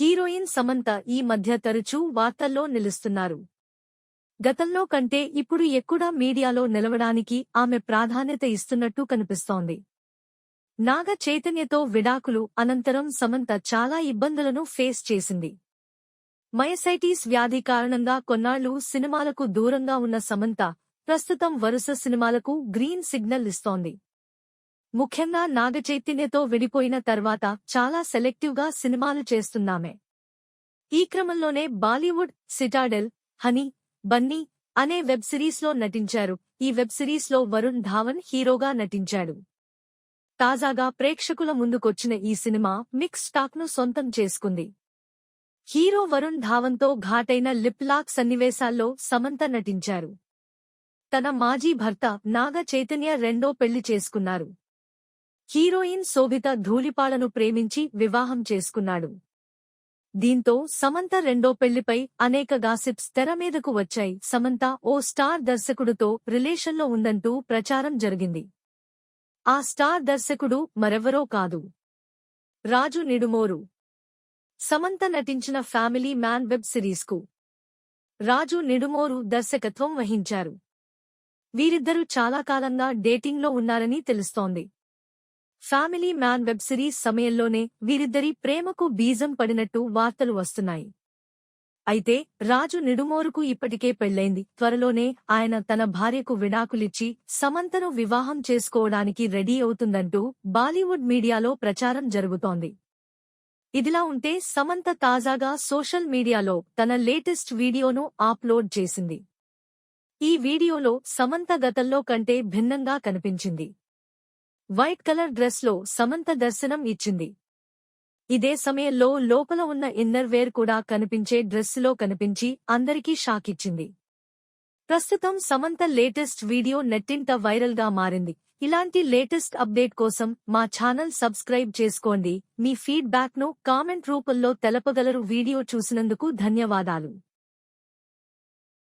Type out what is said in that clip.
Heroine Samantha ఈ మధ్య తరచూ వార్తల్లో నిలుస్తున్నారు. గతంలో కంటే ఇప్పుడు ఎక్కువ మీడియాలో నిలవడానికి ఆమె ప్రాధాన్యత ఇస్తున్నట్టు కనిపిస్తోంది. నాగ చైతన్యతో విడాకులు అనంతరం సమంత చాలా ఇబ్బందులను ఫేస్ చేసింది. మయసైటీస్ వ్యాధి కారణంగా కొన్నాళ్ళు సినిమాలకు దూరంగా ఉన్న సమంత ప్రస్తుతం వరుస సినిమాలకు గ్రీన్ సిగ్నల్ ఇస్తోంది. ముఖ్యంగా నాగచైతన్యతో విడిపోయిన తర్వాత చాలా సెలెక్టివ్గా సినిమాలు చేస్తున్నామే. ఈ క్రమంలోనే బాలీవుడ్ సిటాడెల్ హనీ బన్నీ అనే వెబ్ సిరీస్లో నటించారు. ఈ వెబ్ సిరీస్లో వరుణ్ ధావన్ హీరోగా నటించాడు. తాజాగా ప్రేక్షకుల ముందుకొచ్చిన ఈ సినిమా మిక్స్ టాక్ను సొంతం చేసుకుంది. హీరో వరుణ్ ధావన్తో ఘాటైన లిప్ లాక్ సన్నివేశాల్లో సమంత నటించారు. తన మాజీ భర్త నాగ చైతన్య రెండో పెళ్ళి చేసుకున్నారు. హీరోయిన్ శోభిత ధూళిపాలను ప్రేమించి వివాహం చేసుకున్నాడు. దీంతో సమంత రెండో పెళ్ళిపై అనేక గాసిప్స్ తెర మీదకు వచ్చాయి. సమంత ఓ స్టార్ దర్శకుడితో రిలేషన్లో ఉందంటూ ప్రచారం జరిగింది. ఆ స్టార్ దర్శకుడు మరెవరో కాదు. రాజు నిడుమోరు. సమంత నటించిన ఫ్యామిలీ మ్యాన్ వెబ్ సిరీస్కు రాజు నిడుమోరు దర్శకత్వం వహించారు. వీరిద్దరూ చాలా కాలంగా డేటింగ్లో ఉన్నారని తెలుస్తోంది. ఫ్యామిలీ మ్యాన్ వెబ్ సిరీస్ సమయంలోనే వీరిద్దరి ప్రేమకు బీజం పడినట్టు వార్తలు వస్తున్నాయి. అయితే రాజు నిడుమోరుకు ఇప్పటికే పెళ్ళైంది త్వరలోనే ఆయన తన భార్యకు విడాకులిచ్చి సమంతను వివాహం చేసుకోవడానికి రెడీ అవుతుందంటూ బాలీవుడ్ మీడియాలో ప్రచారం జరుగుతోంది. ఇదిలా ఉంటే సమంత తాజాగా సోషల్ మీడియాలో తన లేటెస్ట్ వీడియోను అప్లోడ్ చేసింది. ఈ వీడియోలో సమంత గతంలో కంటే భిన్నంగా కనిపించింది. వైట్ కలర్ డ్రెస్లో సమంత దర్శనం ఇచ్చింది. ఇదే సమయంలో లోపల ఉన్న ఇన్నర్ వేర్ కూడా కనిపించే డ్రెస్సులో కనిపించి అందరికీ షాక్ ఇచ్చింది. ప్రస్తుతం సమంత లేటెస్ట్ వీడియో నెట్టింట వైరల్గా మారింది. ఇలాంటి లేటెస్ట్ అప్డేట్ కోసం మా ఛానల్ సబ్స్క్రైబ్ చేసుకోండి. మీ ఫీడ్బ్యాక్ను కామెంట్ రూపంలో తెలపగలరు వీడియో చూసినందుకు ధన్యవాదాలు.